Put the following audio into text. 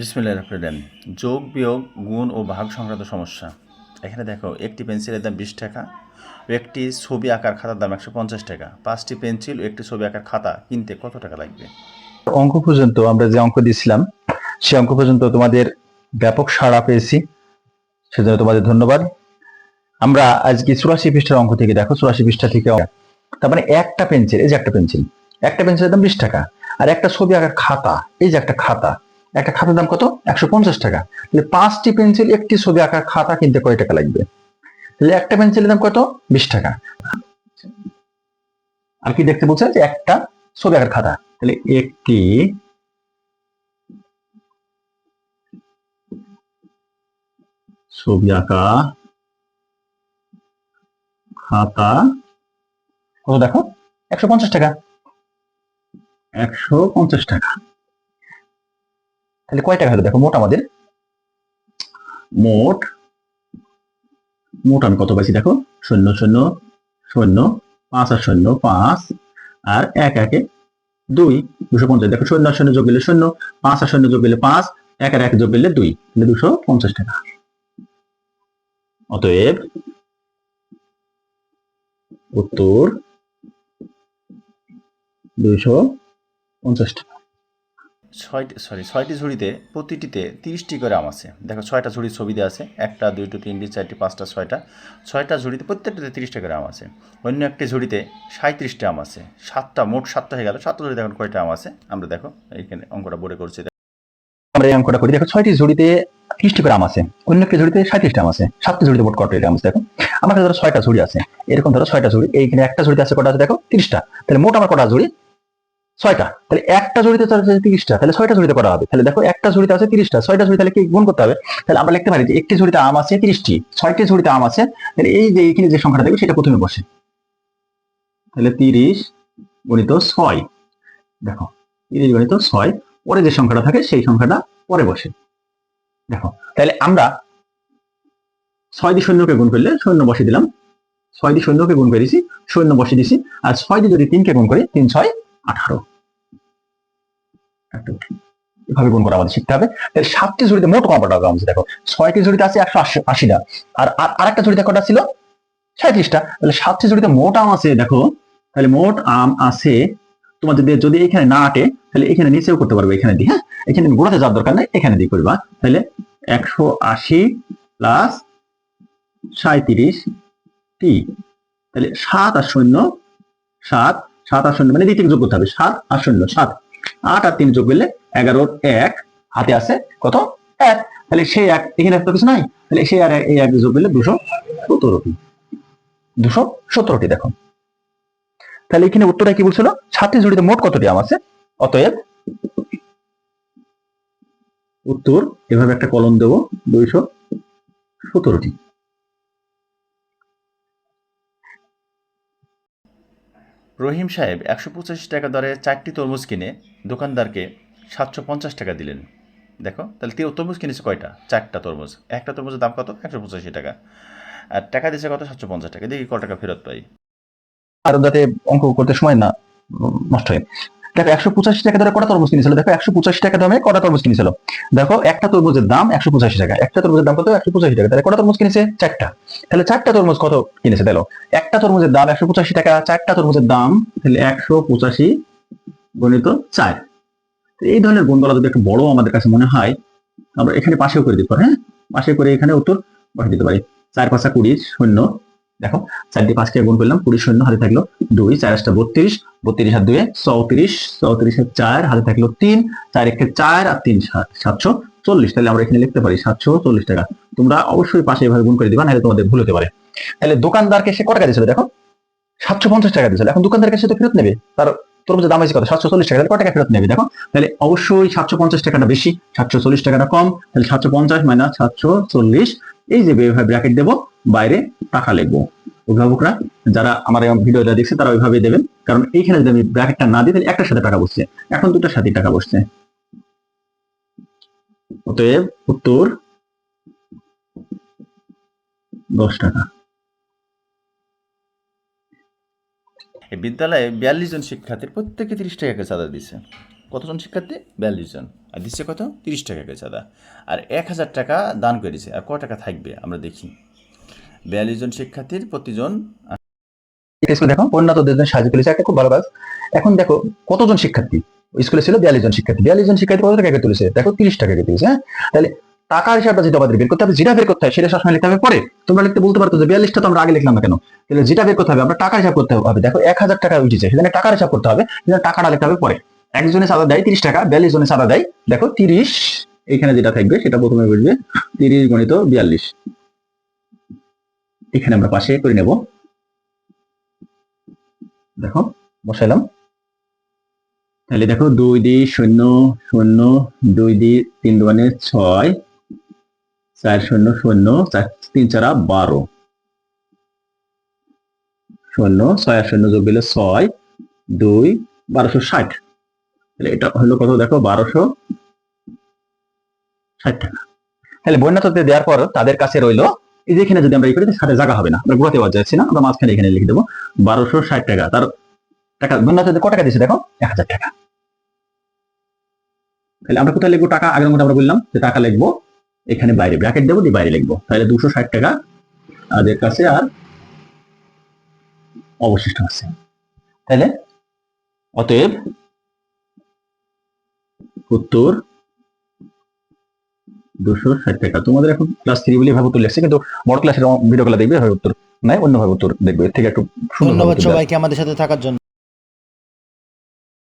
বিসমিল্লাহ রহমান যোগ, বিয়োগ, গুণ ও ভাগ সংক্রান্ত সমস্যা। এখানে দেখো, একটি পেন্সিলের দাম বিশ টাকা, একটি ছবি আঁকার খাতার দাম একশো পঞ্চাশ টাকা, পাঁচটি পেন্সিল ও একটি ছবি আঁকার খাতা কিনতে কত টাকা লাগবে? অঙ্ক পর্যন্ত আমরা যে অঙ্ক দিয়েছিলাম, সে অঙ্ক পর্যন্ত তোমাদের ব্যাপক সাড়া পেয়েছি। সেজন্য তোমাদের ধন্যবাদ। আমরা আজকে চুরাশি পৃষ্ঠার অঙ্ক থেকে দেখো, চুরাশি পৃষ্ঠা থেকে। তার মানে একটা পেন্সিল, এই যে একটা পেন্সিল, একটা পেন্সিলের দাম বিশ টাকা, আর একটা ছবি আঁকার খাতা, এই যে একটা খাতা একটা খাতার দাম কত? একশো পঞ্চাশ টাকা। তাহলে পাঁচটি পেন্সিল, একটি ছবি আঁকার খাতা কিনতে কয় টাকা লাগবে? তাহলে একটা পেন্সিলের দাম কত? বিশ টাকা। আর কি দেখতে বলছে? যে একটা ছবি আঁকার খাতা। তাহলে একটি ছবি আঁকা খাতা কত দেখো? একশো পঞ্চাশ টাকা। একশো পঞ্চাশ টাকা। তাহলে কয় টাকা হলো? দেখো, মোট আমাদের। মোট মোট আমি কত পাইছি দেখো? শূন্য শূন্য শূন্য, পাঁচ আর শূন্য, পাঁচ। আর এক, একে দুই। দুশো পঞ্চাশ। দেখো, শূন্য আর শূন্য যোগ দিলে শূন্য, পাঁচ আর শূন্য যোগ দিলে পাঁচ, এক আর এক যোগ দিলে দুই। তাহলে দুশো পঞ্চাশ টাকা। অতএব উত্তর দুইশো পঞ্চাশ টাকা। ছয়টি সরি ছয়টি ঝুড়িতে প্রতিটিতে তিরিশটি করে আম আছে। দেখো ছয়টা ঝুড়ির ছবি দেওয়া আছে, একটা, দুইটা, তিনটি, চারটি, পাঁচটা, ছয়টা। ছয়টা ঝুড়িতে প্রত্যেকটাতে তিরিশটা করে আম আছে। অন্য একটি ঝুড়িতে সাঁত্রিশটা আম আছে। সাতটা, মোট সাতটা হয়ে গেল। সাতটা ঝুড়িতে এখন কয়টা আম আছে? আমরা দেখো, এইখানে অঙ্কটা বোর্ডে করছি। আমরা এই অঙ্কটা করি। দেখো ছয়টি ঝুড়িতে ত্রিশটি করে আম আছে। অন্য একটি ঝুড়িতে সাঁত্রিশটা আম আছে। সাতটি ঝুড়িতে মোট কটা আম আছে দেখো। আমার কাছে ধরো ছয়টা ঝুড়ি আছে। এরকম ধরো ছয়টা ঝুড়ি। এইখানে একটা ঝুড়িতে আছে কটা আছে দেখো? তিরিশটা। তাহলে মোট আমার কটা ঝুড়ি? ছয়টা। তাহলে একটা ঝুড়িতে আছে তিরিশটা। তাহলে ছয়টা ঝুড়িতে করা হবে। তাহলে দেখো একটা ঝুড়িতে আছে তিরিশটা। ছয়টা ঝুড়ি তাহলে কি গুণ করতে হবে? তাহলে আমরা লিখতে পারি যে একটি ঝুড়িতে আম আছে তিরিশটি। ছয়টি ঝুড়িতে আম আছে, তাহলে এই যে এইখানে যে সংখ্যাটা দেখবে সেটা প্রথমে বসে। তাহলে তিরিশ গণিত ছয়। দেখো, তিরিশ গণিত ছয়, পরে যে সংখ্যাটা থাকে সেই সংখ্যাটা পরে বসে। দেখো, তাহলে আমরা ছয় দিয়ে শূন্যকে গুণ করলে শূন্য বসে দিলাম। ছয় দিয়ে শূন্যকে গুণ করেছি শূন্য বসে দিছি। আর ছয় দিয়ে যদি তিনকে গুণ করি, তিন ছয় আঠারো। এভাবে গুণ করা আমাদের শিখতে হবে। তাহলে সাতটি ঝুড়িতে মোট কটা আছে দেখো? ছয়টি ঝুড়িতে আছে একশো আশিটা। আর, আর- আরেকটা ঝুড়িতে কটা ছিল? সাঁত্রিশটা তাহলে সাতটি ঝুড়িতে মোট আম আছে দেখো, তাহলে মোট আম আছে তোমার যদি যদি এখানে না আটে, তাহলে এখানে নিচেও করতে পারবে, এখানে দিয়ে হ্যাঁ? এখানে গোড়াতে যাওয়ার দরকার নেই, এখানে দিয়ে করবা। তাহলে একশো আশি প্লাস সাঁত্রিশ টি তাহলে সাত আর শূন্য, সাত সাত শূন্য মানে দ্বিতীয় যোগ করতে হবে। সাত শূন্য সাত। আট আর তিন যোগ করলে এগারোর এক। হাতে আছে কত? এক। তাহলে সেই এক, এখানে তো কিছু নাই? তাহলে সেই আর এই এক যোগ করলে দুশো সতেরোটি দুশো সতেরোটি দেখো। তাহলে এখানে উত্তরটা কি বলছিল? সাতটি জুড়িতে মোট কতটি আম আছে? অতএব উত্তর, এভাবে একটা কলম দেবো, দুইশো সতেরোটি রহিম সাহেব একশো পঁচাশি টাকা দরে চারটি তরমুজ কিনে দোকানদারকে সাতশো পঞ্চাশ টাকা দিলেন। দেখো, তাহলে তিন তরমুজ কিনেছে কয়টা? চারটা তরমুজ। একটা তরমুজের দাম কত? একশো পঁচাশি টাকা। আর টাকা দিয়েছে কত? সাতশো পঞ্চাশ টাকা। দেখি ক টাকা ফেরত পাই। আর যাতে অঙ্ক করতে সময় না নষ্ট হয়। দেখো, একশো পঁচাশি টাকা ধরে কটা তরমুজ কিনেছিল? দেখো, একশো পঁচাশি টাকা দামে কটা তরমুজ কিনেছিল? দেখো, একটা তরমুজের দাম একশো পঁচাশি টাকা। একটা তরমুজের দাম কত? একশো পঁচাশি টাকা। তাহলে কটা তরমুজ কিনেছে? চারটা। তাহলে চারটা তরমুজ কত কিনেছে দেখো একটা তরমুজের দাম একশো পঁচাশি টাকা, চারটা তরমুজের দাম তাহলে একশো পঁচাশি গণিত চার। এই ধরনের গুণগুলো যদি একটু বড় আমাদের কাছে মনে হয়, আমরা এখানে পাশেও করে দিতে পারি হ্যাঁ? পাশে করে এখানে উত্তর বসে দিতে পারি। চার পাঁচা কুড়ি, শূন্য। দেখো, চার দিয়ে পাঁচকে গুণ করলাম, কুড়ি শূন্য, হাতে থাকল দুই, চার আসটা বত্রিশ বত্রিশ আর দুয়ে চৌত্রিশ চৌত্রিশের চার, হাতে থাকল তিন, চার একে চার আর তিন সাত, সাতশো চল্লিশ। তাহলে আমরা এখানে লিখতে পারি সাতশো চল্লিশ টাকা। তোমরা অবশ্যই পাশে এভাবে গুণ করে দিবা, নাহলে তোমাদের ভুল হতে পারে। তাহলে দোকানদারকে সে কত টাকা দিয়েছিল দেখো? সাতশো পঞ্চাশ টাকা দিয়েছিল। এখন দোকানদারকে সে তো ফেরত নেবে। তার তরমুজের দাম আছে কত সাতশো চল্লিশ টাকা কত টাকা ফেরত নেবে দেখো? তাহলে অবশ্যই সাতশো পঞ্চাশ টাকাটা বেশি, সাতশো চল্লিশ টাকাটা কম, তাহলে সাতশো পঞ্চাশ মাইনাস সাতশো চল্লিশ। এই যে ব্র্যাকেট দেবো বাইরে টাকা লিখব। অভিভাবকরা যারা আমার ভিডিওটা দেখছে, তারা ওইভাবে দেবেন। কারণ এইখানে যদি আমি ব্র্যাকেটটা না দিই তাহলে একটার সাথে টাকা বসছে। এখন দুটার সাথে টাকা বসছে। অতএব উত্তর দশ টাকা। বিদ্যালয়ে বিয়াল্লিশ জন শিক্ষার্থীর প্রত্যেকে তিরিশ টাকা করে চাঁদা দিচ্ছে কতজন শিক্ষার্থী? বিয়াল্লিশ জন। আর দিচ্ছে কত? তিরিশ টাকা করে চাঁদা। আর এক হাজার টাকা দান করেছে। আর ক টাকা থাকবে? আমরা দেখি। বিয়াল্লিশ জন শিক্ষার্থীর প্রতিজন স্কুলে দেখো পরিণতদের জন্য সাহায্য করেছে, একটা খুব ভালো কাজ। এখন দেখো, কতজন শিক্ষার্থী? স্কুলে ছিল বিয়াল্লিশ জন শিক্ষার্থী। বিয়াল্লিশ জন শিক্ষার্থী কত টাকা তুলেছে? দেখো, তিরিশ টাকা তুলেছে হ্যাঁ? তাহলে টাকার হিসাবটা যেটা আমাদের বের করতে হবে, যেটা বের করতে হয় সেটা সবসময় লিখতে হবে। পরে তোমরা লিখতে বলতে পারতো যে বিয়াল্লিশটা তো আমরা আগে লিখলাম না কেন? তাহলে যেটা বের করতে হবে, আমরা টাকার হিসাব করতে হবে। দেখো, এক হাজার টাকা উঠেছে, সেখানে টাকার হিসাব করতে হবে সেখানে টাকাটা লিখতে হবে পরে। একজনে চাঁদা দেয় তিরিশ টাকা, বিয়াল্লিশ জনে চাঁদা দেয়। দেখো, তিরিশ এখানে যেটা থাকবে সেটা প্রথমে বুঝবে, তিরিশ গণিত বিয়াল্লিশ। এখানে আমরা পাশে করে নেব। দেখো, বসাইলাম। তাহলে দেখো, দুই দি শূন্য শূন্য, দুই দি তিন দুয়ানে ছয়, চার শূন্য শূন্য, চার, তিন চারা বারো। শূন্য, ছয় আর শূন্য যোগ দিলে ছয়, দুই, বারোশো ষাট। তাহলে এটা হলো কত? দেখো, বারোশো ষাট টাকা। তাহলে বন্যাতে দেওয়ার পর তাদের কাছে রইল এই যে এখানে যদি আমরা এই করি সাথে জায়গা হবে না। আমরা ঘোরাতে পাওয়া যাচ্ছে না। আমরা মাঝখানে এখানে লিখে দেবো, বারোশো ষাট টাকা। তার টাকা বন্যাতে কত টাকা দিচ্ছে দেখো? এক হাজার টাকা। তাহলে আমরা কোথায় লিখব? টাকা আগের মতো আমরা বললাম যে টাকা লিখব, এখানে বাইরে, ব্র্যাকেট দেবো, দিয়ে বাইরে লিখব। তাহলে দুশো ষাট টাকা তাদের কাছে আর অবশিষ্ট আছে। তাহলে অতএব উত্তর দুশো ষাট টাকা। তোমাদের এখন ক্লাস থ্রি বলে ভাবে উত্তর লেখছে কিন্তু বড় ক্লাসের ভিডিও গুলো দেখবে এভাবে উত্তর নাই অন্যভাবে উত্তর দেখবে। ঠিক একটু সুন্দর ধন্যবাদ সবাইকে আমাদের সাথে থাকার জন্য।